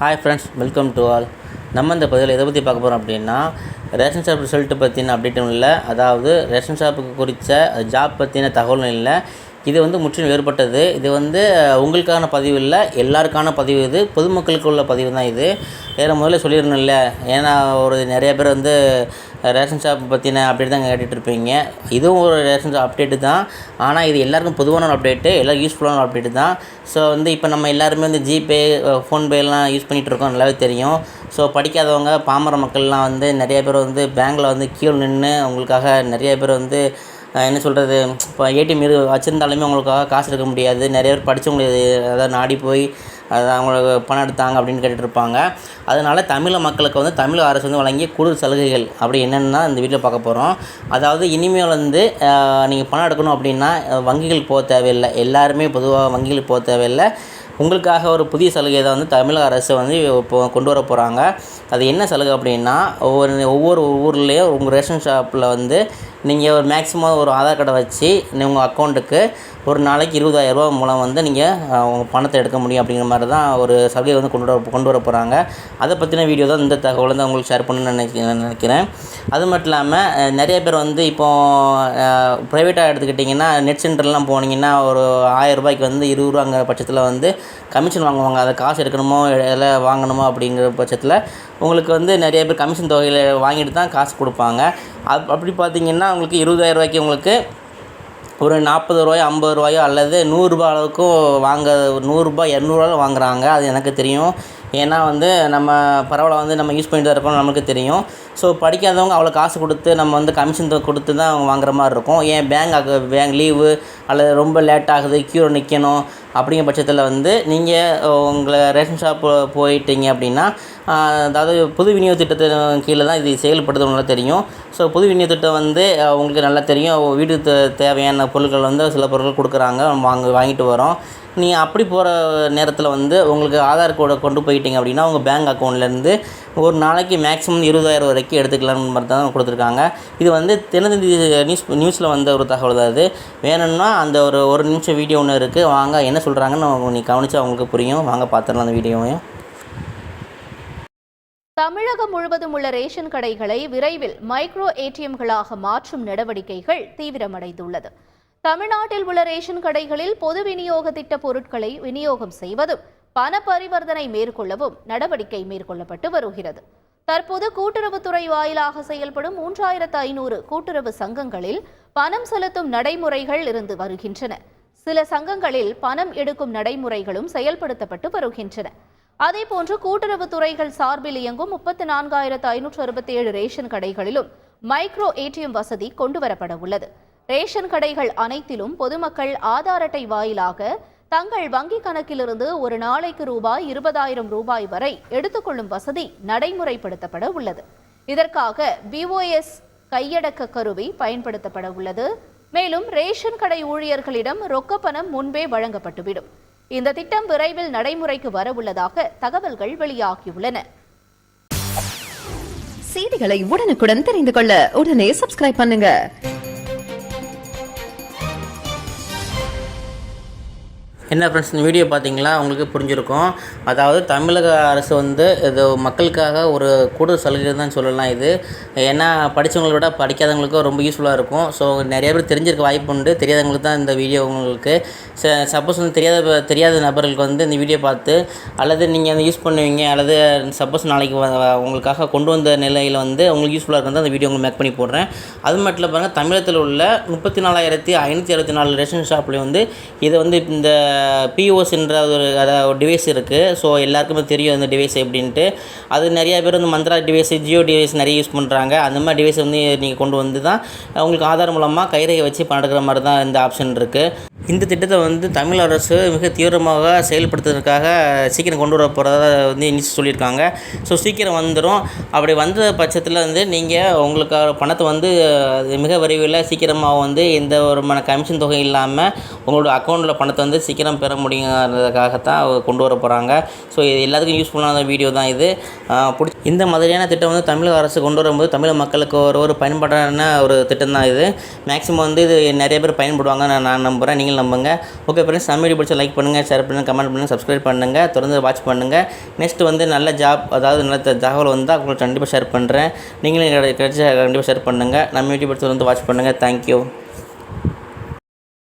Hi friends welcome to all நம்ம இந்த பதிவில் எதை பற்றி பார்க்க போகிறோம் அப்படின்னா ரேஷன் ஷாப் ரிசல்ட்டு பற்றின அப்டேட்டும் இல்லை அதாவது ரேஷன் ஷாப்புக்கு குறித்த ஜாப் பற்றின தகவலும் இல்லை. இது வந்து முற்றிலும் வேறுபட்டது. இது வந்து உங்களுக்கான பதிவு இல்லை எல்லாருக்கான பதிவு இது. பொதுமக்களுக்கு உள்ள பதிவு தான் இது. வேறு முதல்ல சொல்லிடணும்ல ஏன்னா ஒரு நிறைய பேர் வந்து ரேஷன் ஷாப் பற்றின அப்டேட் தான் கேட்டுட்ருப்பீங்க இதுவும் ஒரு ரேஷன் ஷாப் அப்டேட்டு தான். ஆனால் இது எல்லாருக்கும் பொதுவான ஒரு அப்டேட்டு எல்லாம் யூஸ்ஃபுல்லான அப்டேட்டு தான். ஸோ வந்து இப்போ நம்ம எல்லாருமே வந்து ஜிபே ஃபோன்பேலாம் யூஸ் பண்ணிகிட்டு இருக்கோம். நல்லாவே தெரியும். ஸோ படிக்காதவங்க பாமர மக்கள்லாம் வந்து நிறைய பேர் வந்து பேங்க்கில் வந்து கியூ நின்று அவங்களுக்காக நிறைய பேர் வந்து என்ன சொல்கிறது இப்போ ஏடிஎம் இரு வச்சுருந்தாலுமே அவங்களுக்காக காசு எடுக்க முடியாது. நிறைய பேர் படித்தவங்களுக்கு அதாவது நாடி போய் அதை அவங்களுக்கு பணம் எடுத்தாங்க அப்படின்னு கேட்டுட்ருப்பாங்க அதனால் தமிழக மக்களுக்கு வந்து தமிழக அரசு வந்து வழங்கிய கூடுதல் சலுகைகள் அப்படி என்னென்னா இந்த வீட்டில் பார்க்க போகிறோம் அதாவது இனிமேல் வந்து நீங்கள் பணம் எடுக்கணும் அப்படின்னா வங்கிகளுக்கு போக தேவையில்லை. எல்லாருமே பொதுவாக வங்கிகளுக்கு போக தேவையில்லை. உங்களுக்காக ஒரு புதிய சலுகை தான் வந்து தமிழக அரசு வந்து இப்போ கொண்டு வர போகிறாங்க அது என்ன சலுகை அப்படின்னா ஒவ்வொரு ஒவ்வொரு ஊர்லேயும் உங்கள் ரேஷன் ஷாப்பில் வந்து நீங்கள் ஒரு மேக்ஸிமம் ஒரு ஆதார் கார்டை வச்சு உங்கள் அக்கௌண்ட்டுக்கு ஒரு நாளைக்கு இருபதாயிரரூபா மூலம் வந்து நீங்கள் உங்கள் பணத்தை எடுக்க முடியும் அப்படிங்கிற மாதிரி தான் ஒரு சலுகை வந்து கொண்டு வர கொண்டு வர போகிறாங்க அதை பற்றின வீடியோ தான் இந்த தகவலை தான் உங்களுக்கு ஷேர் பண்ணணும்னு நினைக்க நினைக்கிறேன். அது மட்டும் இல்லாமல் நிறைய பேர் வந்து இப்போது ப்ரைவேட்டாக எடுத்துக்கிட்டிங்கன்னா நெட் சென்டர்லாம் போனீங்கன்னா ஒரு ஆயிரம் ரூபாய்க்கு வந்து இருபது ரூபாங்கிற பட்சத்தில் வந்து கமிஷன் வாங்குவாங்க. அதை காசு எடுக்கணுமோ இல்லை வாங்கணுமோ அப்படிங்கிற பட்சத்தில் உங்களுக்கு வந்து நிறைய பேர் கமிஷன் தொகையில் வாங்கிட்டு தான் காசு கொடுப்பாங்க. அப் அப்படி பார்த்தீங்கன்னா உங்களுக்கு இருபதாயிரம் ரூபாய்க்கு உங்களுக்கு ஒரு நாற்பது ரூபாயோ ஐம்பது ரூபாயோ அல்லது நூறுரூபா அளவுக்கும் வாங்க ஒரு நூறுரூபா இரநூறுவா வாங்குகிறாங்க அது எனக்கு தெரியும். ஏன்னா வந்து நம்ம பரவாயில்ல வந்து நம்ம யூஸ் பண்ணிட்டு தான் இருக்கோம் நமக்கு தெரியும். ஸோ படிக்காதவங்க அவ்வளோ காசு கொடுத்து நம்ம வந்து கமிஷன் கொடுத்து தான் அவங்க வாங்குற மாதிரி இருக்கும். ஏன் பேங்க் ஆக பேங்க் லீவு அல்லது ரொம்ப லேட் ஆகுது க்யூவில் நிற்கணும் அப்படிங்கிற பட்சத்தில் வந்து நீங்கள் உங்களை ரேஷன் ஷாப் போயிட்டீங்க அப்படின்னா அதாவது பொது விநியோக திட்டத்தின் கீழே தான் இது செயல்படுது நல்லா தெரியும். ஸோ பொது விநியோக திட்டம் வந்து உங்களுக்கு நல்லா தெரியும். வீட்டுக்கு தேவையான பொருட்கள் வந்து சில பொருட்கள் கொடுக்குறாங்க வாங்க வாங்கிட்டு வரோம். நீ அப்படி போகிற நேரத்தில் வந்து உங்களுக்கு ஆதார் கார்டை கொண்டு போயிட்டீங்க அப்படின்னா உங்கள் பேங்க் அக்கௌண்ட்லேருந்து ஒரு நாளைக்கு மேக்ஸிமம் இருபதாயிரம் வரைக்கும் எடுத்துக்கலாம்னு மாதிரி தான் கொடுத்துருக்காங்க. இது வந்து தினத்தந்தி நியூஸ் நியூஸில் வந்த ஒரு தகவல் தான் அது. வேணும்னா அந்த ஒரு ஒரு நிமிஷம் வீடியோ ஒன்று இருக்குது வாங்க என்ன சொல்கிறாங்கன்னு நீ கவனித்து அவங்களுக்கு புரியும். வாங்க பார்த்துடலாம் அந்த வீடியோவையும் தமிழகம் முழுவதும் உள்ள ரேஷன் கடைகளை விரைவில் மைக்ரோ ஏடிஎம்களாக மாற்றும் நடவடிக்கைகள் தீவிரமடைந்துள்ளது. தமிழ்நாட்டில் உள்ள ரேஷன் கடைகளில் பொது விநியோக திட்ட பொருட்களை விநியோகம் செய்வதும் பண பரிவர்த்தனை மேற்கொள்ளவும் நடவடிக்கை மேற்கொள்ளப்பட்டு வருகிறது. தற்போது கூட்டுறவுத்துறை வாயிலாக செயல்படும் மூன்றாயிரத்து ஐநூறு கூட்டுறவு சங்கங்களில் பணம் செலுத்தும் நடைமுறைகள் இருந்து வருகின்றன. சில சங்கங்களில் பணம் எடுக்கும் நடைமுறைகளும் செயல்படுத்தப்பட்டு வருகின்றன. அதேபோன்று கூட்டுறவு துறைகள் சார்பில் இயங்கும் முப்பத்தி நான்காயிரத்து ஐநூற்று அறுபத்தி ஏழு ரேஷன் கடைகளிலும் மைக்ரோ ஏடிஎம் வசதி கொண்டுவரப்பட உள்ளது. ரேஷன் கடைகள் அனைத்திலும் பொதுமக்கள் ஆதார் அட்டை வாயிலாக தங்கள் வங்கி கணக்கிலிருந்து ஒரு நாளைக்கு ரூபாய் இருபதாயிரம் ரூபாய் வரை எடுத்துக்கொள்ளும் வசதி நடைமுறைப்படுத்தப்பட உள்ளது. இதற்காக பிஓஎஸ் கையடக்க கருவி பயன்படுத்தப்பட உள்ளது. மேலும் ரேஷன் கடை ஊழியர்களிடம் ரொக்க பணம் முன்பே வழங்கப்பட்டுவிடும். இந்த திட்டம் விரைவில் நடைமுறைக்கு வரவுள்ளதாக தகவல்கள் வெளியாகியுள்ளன. செய்திகளை உடனுக்குடன் தெரிந்து கொள்ள உடனே சப்ஸ்கிரைப் பண்ணுங்க. என்ன ஃப்ரெண்ட்ஸ் இந்த வீடியோ பார்த்தீங்களா உங்களுக்கு புரிஞ்சிருக்கும். அதாவது தமிழக அரசு வந்து இது மக்களுக்காக ஒரு கூடுதல் சலுகை தான் சொல்லலாம் இது. ஏன்னா படித்தவங்களை விட படிக்காதவங்களுக்கும் ரொம்ப யூஸ்ஃபுல்லாக இருக்கும். ஸோ நிறைய பேர் தெரிஞ்சிருக்க வாய்ப்பு உண்டு. தெரியாதவங்களுக்கு தான் இந்த வீடியோ உங்களுக்கு. ச சப்போஸ் வந்து தெரியாத தெரியாத நபர்களுக்கு வந்து இந்த வீடியோ பார்த்து அல்லது நீங்கள் வந்து யூஸ் பண்ணுவீங்க அல்லது சப்போஸ் நாளைக்கு வ- உங்களுக்காக கொண்டு வந்த நிலையில் வந்து உங்களுக்கு யூஸ்ஃபுல்லாக இருக்கிறது அந்த வீடியோ உங்களுக்கு மேக் பண்ணி போடுறேன். அது மட்டும் இல்லை பாருங்கள் தமிழகத்தில் உள்ள முப்பத்தி நாலாயிரத்தி ஐநூற்றி அறுபத்தி நாலு ரேஷன் ஷாப்லேயும் வந்து இதை வந்து இந்த பிஓஸ்ன்ற ஒரு அதாவது ஒரு டிவைஸ் இருக்குது ஸோ எல்லாருக்குமே தெரியும் அந்த டிவைஸ் எப்படின்ட்டு. அது நிறைய பேர் வந்து மந்த்ரா டிவைஸ் ஜியோ டிவைஸ் நிறைய யூஸ் பண்ணுறாங்க அந்த மாதிரி டிவைஸ் வந்து நீங்கள் கொண்டு வந்து தான் உங்களுக்கு ஆதார் மூலமாக கைரேகை வச்சு பணம் எடுக்கிற மாதிரி தான் இந்த ஆப்ஷன் இருக்குது இந்த திட்டத்தை வந்து தமிழ் அரசு மிக தீவிரமாக செயல்படுத்துறதுக்காக சீக்கிரம் கொண்டு வர போகிறதா வந்து நியூஸ் சொல்லியிருக்காங்க. ஸோ சீக்கிரம் வந்துடும் அப்படி வந்த பட்சத்தில் வந்து நீங்கள் உங்களுக்கு பணத்தை வந்து மிக விரைவில் சீக்கிரமாக வந்து எந்த விதமான கமிஷன் தொகை இல்லாமல் உங்களோட அக்கௌண்ட்டில் பணத்தை வந்து சீக்கிரம் பெற முடியுங்கிறதுக்காகத்தான் தான் கொண்டு வர போகிறாங்க ஸோ இது எல்லாத்துக்கும் யூஸ்ஃபுல்லான வீடியோ தான் இது. பிடிச்ச இந்த மாதிரியான திட்டம் வந்து தமிழக அரசு கொண்டு வரும்போது தமிழக மக்களுக்கு ஒரு ஒரு பயன்பாடான ஒரு திட்டம் தான் இது. மேக்ஸிமம் வந்து இது நிறைய பேர் பயன்படுவாங்க நான் நான் நம்புகிறேன் நீங்கள் நம்புங்க. ஓகே ஃப்ரெண்ட்ஸ் நம்ம வீடியோ பிடிச்சா லைக் பண்ணுங்கள் ஷேர் பண்ணுங்கள் கமெண்ட் பண்ணுங்கள் சப்ஸ்கிரைப் பண்ணுங்கள் தொடர்ந்து வாட்ச் பண்ணுங்கள் நெக்ஸ்ட் வந்து நல்ல ஜாப் அதாவது நல்ல தகவல் வந்தால் உங்களுக்கு கண்டிப்பாக ஷேர் பண்ணுறேன் நீங்களும் கிடைச்சா கண்டிப்பாக ஷேர் பண்ணுங்கள் நம்ம வீடியோ எடுத்து வந்து வாட்ச் பண்ணுங்கள் தேங்க்யூ